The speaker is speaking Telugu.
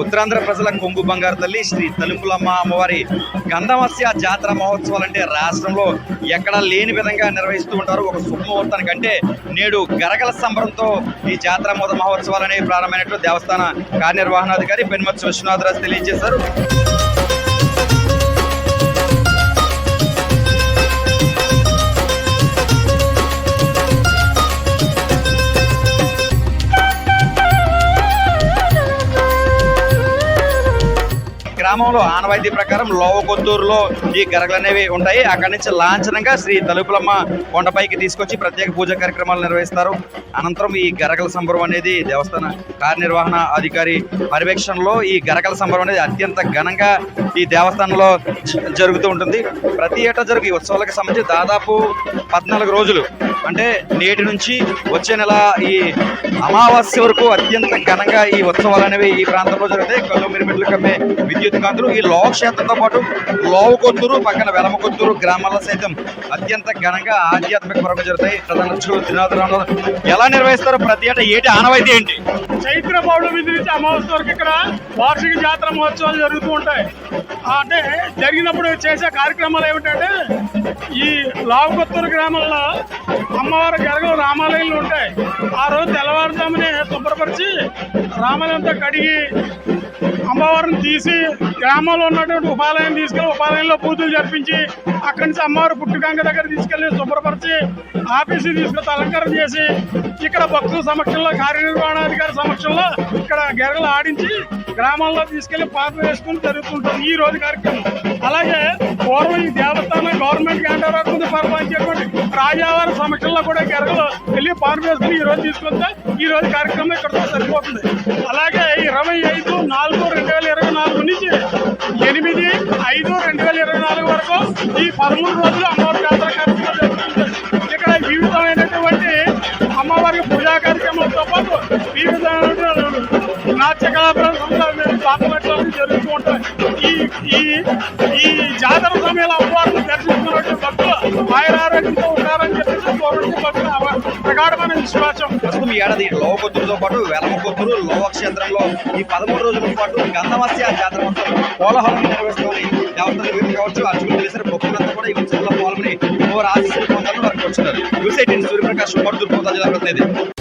ఉత్తరాంధ్ర ప్రజల కొంగు బంగారు తల్లి శ్రీ తలుపులమ్మ అమ్మవారి గంధమస్య జాతర మహోత్సవాలు అంటే రాష్ట్రంలో ఎక్కడా లేని విధంగా నిర్వహిస్తూ ఉంటారు. ఒక శుభముహూర్తానికి అంటే నేడు గరగల సంబరంతో ఈ జాతర మోద మహోత్సవాలు అనేవి ప్రారంభమైనట్లు దేవస్థాన కార్యనిర్వహణాధికారి పెనుమతి విశ్వనాథరాజు తెలియజేశారు. గ్రామంలో ఆనవాయితీ ప్రకారం లోవ కొత్తూరులో ఈ గరగలు అనేవి ఉంటాయి. అక్కడి నుంచి లాంఛనంగా శ్రీ తలుపులమ్మ కొండపైకి తీసుకొచ్చి ప్రత్యేక పూజా కార్యక్రమాలు నిర్వహిస్తారు. అనంతరం ఈ గరగల సంబరం అనేది దేవస్థాన కార్యనిర్వహణ అధికారి పర్యవేక్షణలో ఈ గరగల సంబరం అనేది అత్యంత ఘనంగా ఈ దేవస్థానంలో జరుగుతూ ఉంటుంది. ప్రతి ఏటా జరుగు ఈ ఉత్సవాలకు సంబంధించి దాదాపు పద్నాలుగు రోజులు అంటే నేటి నుంచి వచ్చే నెల ఈ అమావాస్య వరకు అత్యంత ఘనంగా ఈ ఉత్సవాలు అనేవి ఈ ప్రాంతంలో జరుగుతాయి. కళ్ళు మిరుమిట్లు కమ్మే విద్యుత్ కాంతులు. ఈ లోకక్షేత్రంతో పాటు లోవ కొత్తూరు పక్కన వెలమ కొత్తూరు గ్రామాల్లో సైతం అత్యంత ఘనంగా ఆధ్యాత్మిక పరంగా జరుగుతాయి. ప్రధాన అర్చకులు ఎలా నిర్వహిస్తారో ప్రతి ఏటా ఏటి ఆనవాయితీ ఏంటి? చైత్ర పౌర్ణమి నుంచి అమావాస్య వరకు ఇక్కడ వార్షిక జాతర మహోత్సవాలు జరుగుతూ ఉంటాయి. అంటే జరిగినప్పుడు చేసే కార్యక్రమాలు ఏమిటంటే ఈ లావుకొత్తూరు గ్రామంలో అమ్మవారి గరగలు రామాలయంలో ఉంటాయి. ఆ రోజు తెల్లవారుజామునే శుభ్రపరిచి రామాలయంతో కడిగి అమ్మవారిని తీసి గ్రామంలో ఉన్నటువంటి ఉపాలయం తీసుకెళ్ళి ఉపాలయంలో పూజలు జరిపించి అక్కడి నుంచి అమ్మవారి పుట్టుగంగ దగ్గర తీసుకెళ్ళి శుభ్రపరిచి ఆఫీసు తీసుకెళ్ళి అలంకరణ చేసి ఇక్కడ భక్తుల సమక్షంలో కార్యనిర్వహణాధికారి సమక్షంలో ఇక్కడ గెరగలు ఆడించి గ్రామాల్లో తీసుకెళ్ళి పాత వేసుకుని జరుగుతుంటుంది ఈ రోజు కార్యక్రమం. అలాగే పూర్వం ఈ దేవస్థానం గవర్నమెంట్ క్యాంటర్ ముందు పరిపాలించేటువంటి రాజావారి సమక్షంలో కూడా గెరగలు వెళ్ళి పాన్ వేసుకుని ఈ రోజు తీసుకొస్తే ఈ రోజు కార్యక్రమం ఇక్కడ సరిపోతుంది. అలాగే ఇరవై ఐదు నాలుగు రెండు వేల ఇరవై నాలుగు నుంచి ఎనిమిది ఐదు రెండు వేల ఇరవై నాలుగు వరకు ఈ పదమూడు రోజులు అమ్మవారి జాతర కార్యక్రమం జరుగుతుంది. ఇక్కడ వివిధమైనటువంటి అమ్మవారికి పూజా కార్యక్రమాలతో పాటు వివిధ నాట్య కళాపరాలు జరుగుతూ ఉంటాయి. ఈ ఈ ప్రస్తుతం ఏడాది లోవ కొత్తూరుతో పాటు వెలమ కొత్తూరు లోవ క్షేత్రంలో ఈ పదమూడు రోజుల పాటు గంధమస్య జాతర మొత్తం కోలాహలం నిర్వహిస్తామని దేవతలు వీరు కావచ్చు అర్జునులు తెలిసిన భక్తులంతా కూడా ఈ ఉత్సవంలో పాల్గొని ఓవర్ ఆశీస్సులు పొందాలని వారికి వచ్చినారు యూసైటీ సూర్యప్రకాష్ కుమార్ తూర్పు జిల్లా ప్రతినిధి.